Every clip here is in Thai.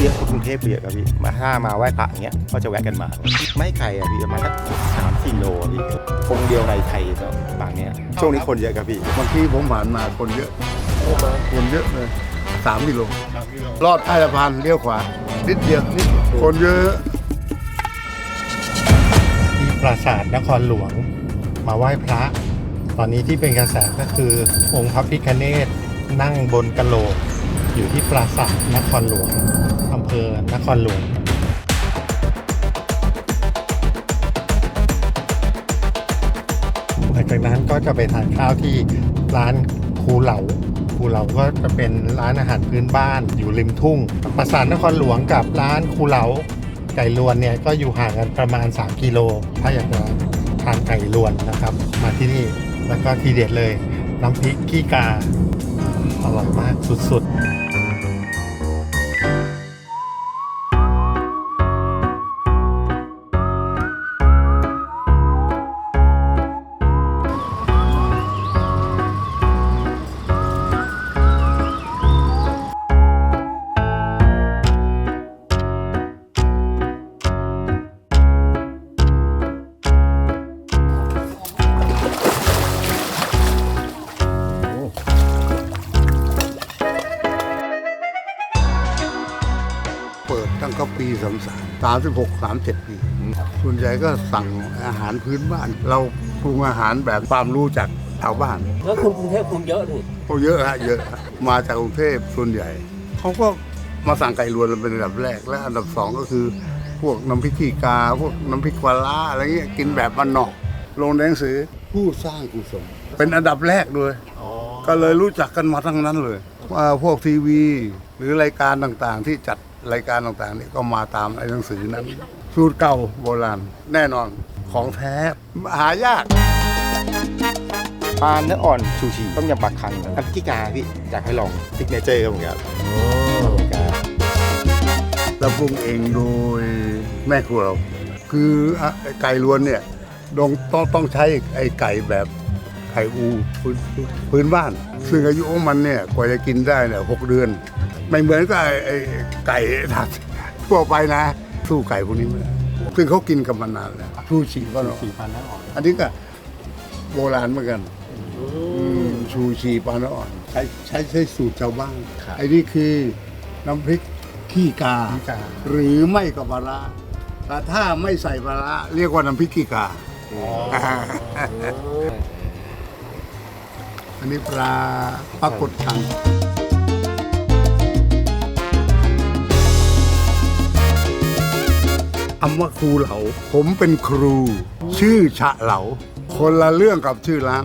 เยอะกรุงเทพเยอะครับพี่มาถ้ามาไหว้พระอย่างเงี้ยก็จะแวะกันมา ไม่ไกลอะพี่ประมาณสักสามสี่โลอะพี่คงเดียวในไทยก็บางเนี้ยช่วงนี้คนเยอะครับพี่ บางทีผมผ่านมาคนเยอะ คนเยอะเลยสามกิโลลอดใต้สะพานเลี้ยวขวา นิดเดียวนิดคนเยอะที่ปราสาทนครหลวงมาไหว้พระ ตอนนี้ที่เป็นกระแสก็คือองค์พระพิฆเนศนั่งบนกะโหลกอยู่ที่ปราสาทนครหลวง อำเภอนครหลวงหลังจากนั้นก็จะไปทานข้าวที่ร้านครูเหลาครูเหลาก็จะเป็นร้านอาหารพื้นบ้านอยู่ริมทุ่ง ปราสาทนครหลวงกับร้านครูเหลาไก่ลวนเนี่ยก็อยู่ห่างกันประมาณ 3 กิโล ถ้าอยากจะทานไก่ลวนนะครับ มาที่นี่แล้วก็ทีเด็ดเลย น้ำพริกขี้กา อร่อยมากสุดๆ เปิดตั้งก็ปีสามสามสามสิบหกสามเจ็ดปี ส่วนใหญ่ก็สั่งอาหารพื้นบ้าน เราปรุงอาหารแบบความรู้จากชาวบ้านแล้วคนกรุงเทพคงเยอะนี่เขาเยอะฮะเยอะฮะมาจากกรุงเทพส่วนใหญ่เขาก็มาสั่งไก่รวนเป็นอันดับแรก และอันดับสองก็คือ พวกน้ำพริกขี้กา พวกน้ำพริกปลาร้าอะไรเงี้ยกินแบบบ้านนอกลงในหนังสือผู้สร้างกุศลเป็นอันดับแรกเลยก็เลยรู้จักกันมาทั้งนั้นเลยว่าพวกทีวี หรือรายการต่างๆ ที่จัด รายการต่างๆนี่ก็มาตามไอ้หนังสือนั้น สูตรเก่าโบราณ แน่นอนของแท้หายากปลาเนื้ออ่อนชูชีต้มยำปลาคังน้ำพริกขี้กาพี่อยากให้ลองซิกเนเจอร์ครับผมครับครับเราปรุงเองโดยแม่ครัวเรา คืออะไก่ล้วนเนี่ยต้องต้องต้องใช้ไอ้ไก่แบบไข่อูพื้นพื้นบ้าน ซึ่งอายุของมันเนี่ยกว่าจะกินได้เนี่ยหกเดือน ไม่เหมือนกับไอ้ไอ้ไก่ทัดทั่วไปนะ สู้ไก่พวกนี้ไม่ได้ซึ่งเขากินกันมานานแล้วชูชีก็เนาะสี่พันแล้วออกอันนี้ก็โบราณเหมือนกันอืมชูชีปลาเนื้ออ่อน ใช้ใช้ใช้สูตรชาวบ้านไอ้นี่คือน้ำพริกขี้กาขี้กาหรือไม่ก็ปลาร้าแต่ถ้าไม่ใส่ปลาร้าเรียกว่าน้ำพริกขี้กา อันนี้ปลาปลากดคังคำว่าครูเหลาผมเป็นครู ชื่อฉะเหลา คนละเรื่องกับชื่อร้าน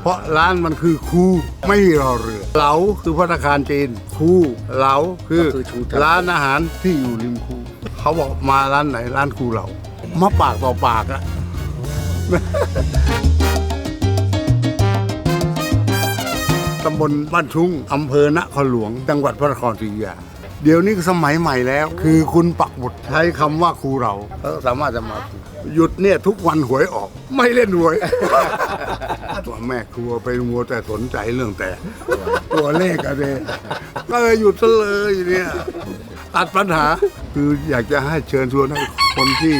เพราะร้านมันคือครูไม่มีรอเรือ เหลาคือพัตตาคารจีนครูเหลาคือก็คือชูจักรร้านอาหารที่อยู่ริมคู เขาบอกมาร้านไหนร้านครูเหลามาปากต่อปากอะ ตำบลบ้านชุ่งอำเภอนครหลวง จังหวัดพระนครศรีอยุธยาเดี๋ยวนี้ก็สมัยใหม่แล้ว คือคุณปักหมุดใช้คำว่าครูเราก็สามารถจะมาหยุดเนี่ยทุกวันหวยออก ไม่เล่นหวย ตัวแม่ครัวไปมัวแต่สนใจเรื่องแต่ ตัวเลขอะไรก็เลยหยุดซะเลยเนี่ยตัดปัญหา คืออยากจะให้เชิญชวนให้คนที่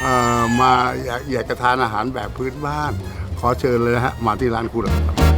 เอ่อมาอยากอยากจะทานอาหารแบบพื้นบ้าน ขอเชิญเลยนะฮะ มาที่ร้านครูเราครับ